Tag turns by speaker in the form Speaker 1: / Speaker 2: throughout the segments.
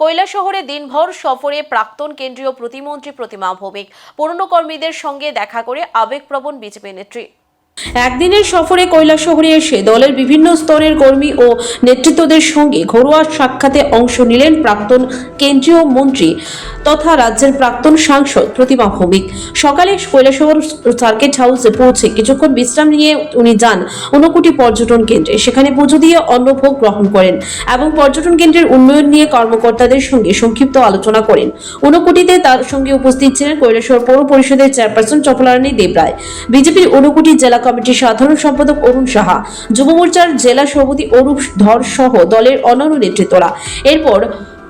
Speaker 1: কৈলাসহরে দিনভর সফরে প্রাক্তন কেন্দ্রীয় প্রতিমন্ত্রী প্রতিমা ভৌমিক। পুরনো কর্মীদের সঙ্গে দেখা করে আবেগপ্রবণ বিজেপি নেত্রী। একদিনের সফরে কৈলাসহরে এসে দলের বিভিন্ন স্তরের কর্মী ও নেতৃত্বদের সঙ্গে ঘরোয়া সাক্ষাতে অংশ নিলেন প্রাক্তন কেন্দ্রীয় মন্ত্রী তথা রাজ্যের প্রাক্তন সাংসদ প্রতিমা ভৌমিক। সকালে কৈলাসহর সার্কিট হাউসে পৌঁছে কিছুক্ষণ বিশ্রাম নিয়ে উনি যান ঊনকোটি পর্যটন কেন্দ্রে। সেখানে পুজো দিয়ে অন্নভোগ গ্রহণ করেন এবং পর্যটন কেন্দ্রের উন্নয়ন নিয়ে কর্মকর্তাদের সঙ্গে সংক্ষিপ্ত আলোচনা করেন। ঊনকোটিতে তার সঙ্গে উপস্থিত ছিলেন কৈলাসহর পৌর পরিষদের চেয়ারপারসন চপলারানী দেবরায়। বিজেপির ঊনকোটি জেলা কমিটির সাধারণ সম্পাদক অরুণ সাহা, যুব মোর্চার জেলা সভাপতি অরূপ ধর সহ দলের অন্যান্য নেতৃত্বরা। এরপর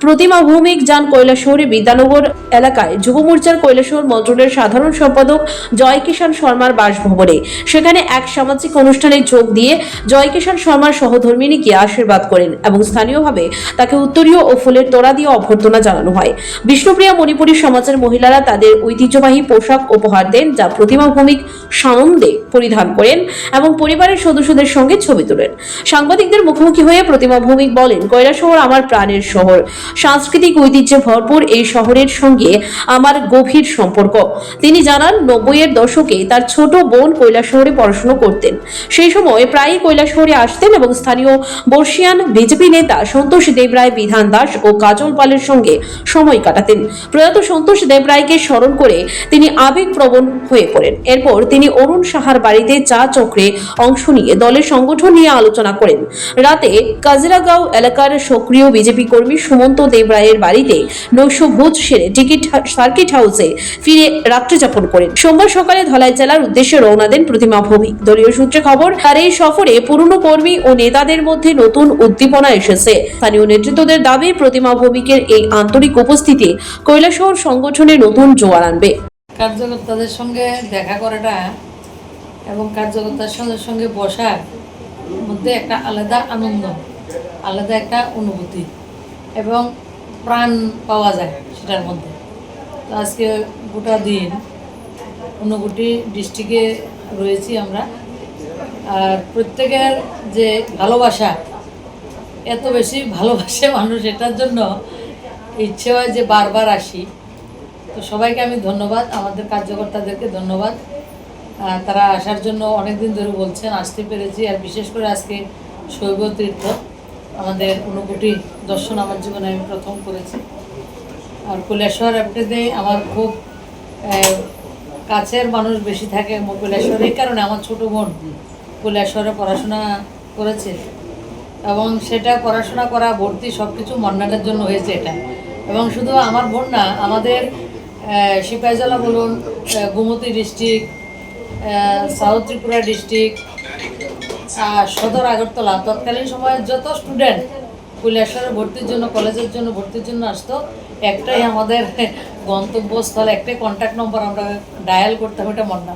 Speaker 1: প্রতিমা ভৌমিক যান কৈলাসহরে বিদ্যানগর এলাকায় যুব মোর্চার কৈলাসহর মন্ত্রণের সাধারণ সম্পাদক জয় কিষাণ শর্মার বাসভবনে। সেখানে এক সামাজিক অনুষ্ঠানে যোগ দিয়ে জয় কিষাণ শর্মার সহধর্মিনীকে আশীর্বাদ করেন এবং স্থানীয়ভাবে তাকে উত্তরীয় ও ফুলের তোড়া দিয়ে অভ্যর্থনা জানানো হয়। বিষ্ণুপ্রিয়া মণিপুরী সমাজের মহিলারা তাদের ঐতিহ্যবাহী পোশাক উপহার দেন যা প্রতিমা ভৌমিক সানন্দে পরিধান করেন এবং পরিবারের সদস্যদের সঙ্গে ছবি তোলেন। সাংবাদিকদের মুখোমুখি হয়ে প্রতিমা ভৌমিক বলেন, কৈলাসহর আমার প্রাণের শহর। সাংস্কৃতিক ঐতিহ্যে ভরপুর এই শহরের সঙ্গে আমার গভীর সম্পর্ক। তিনি জানান, নব্বইয়ের দশকে তার ছোট বোন কৈলাসহরে পড়াশোনা করতেন। সেই সময় প্রায়ই কৈলাসহরে আসতেন এবং স্থানীয় বর্ষিয়ান বিজেপি নেতা সন্তোষ দেবরায়, বিধান দাস ও কাজল পালের সঙ্গে সময় কাটাতেন। প্রয়াত সন্তোষ দেবরায়কে স্মরণ করে তিনি আবেগপ্রবণ হয়ে পড়েন। এরপর তিনি অরুণ সাহার বাড়িতে চা চক্রে অংশ নিয়ে দলের সংগঠন নিয়ে আলোচনা করেন। রাতে কাজিরাগাঁও এলাকার সক্রিয় বিজেপি কর্মী সুমন্ত দেবরায়ের বাড়িতে নৈশ ভোজ সেরে টিকিট সার্কিট হাউসে ফিরে রাত্রি যাপন করেন। সোমবার সকালে ধলাই জেলার উদ্দেশ্যে রওনা দেন প্রতিমা ভৌমিক। দলীয় সূত্রে খবর, তার এই সফরে পুরনো কর্মী ও নেতাদের মধ্যে নতুন উদ্দীপনা এসেছে। স্থানীয় নেতৃত্বদের দাবি, প্রতিমা ভৌমিকের এই আন্তরিক উপস্থিতি কৈলাসহর সংগঠনে নতুন জোয়ার আনবে।
Speaker 2: কার্যকর্তাদের সঙ্গে দেখা করাটা এবং কার্যকর্তার সঙ্গে সঙ্গে বসার মধ্যে একটা আলাদা আনন্দ, আলাদা একটা অনুভূতি। এবং প্রাণ পাওয়া যায় সেটার মধ্যে। তো আজকে গোটা দিন ঊনকোটি ডিস্ট্রিক্টে রয়েছি আমরা। আর প্রত্যেকের যে ভালোবাসা, এত বেশি ভালোবাসে মানুষ এটার জন্য ইচ্ছে হয় যে বারবার আসি। তো সবাইকে আমি ধন্যবাদ, আমাদের কার্যকর্তাদেরকে ধন্যবাদ। তারা আসার জন্য অনেক দিন ধরে বলছেন, আসতে পেরেছি। আর বিশেষ করে আজকে শৈব তীর্থ। আমাদের ঊনকোটি দর্শন আমার জীবনে আমি প্রথম করেছি। আর কৈলাসহর আপডেতে আমার খুব কাছের মানুষ বেশি থাকে আমার কৈলাসহর। এই কারণে আমার ছোট বোন কৈলাসহরে পড়াশোনা করেছে এবং সেটা পড়াশোনা করা, ভর্তি সব কিছু মন্ডানের জন্য হয়েছে এটা। এবং শুধু আমার বোন না, আমাদের সিপাহীজলা বলুন Gomati district south Tripura district সদর আগরতলা। তৎকালীন সময়ে যত স্টুডেন্ট কৈলাসরে ভর্তির জন্য কলেজের জন্য ভর্তির জন্য আসতো, একটাই আমাদের গন্তব্যস্থল, একটাই কন্ট্যাক্ট নম্বর আমরা ডায়াল করতাম এটা মন্ডা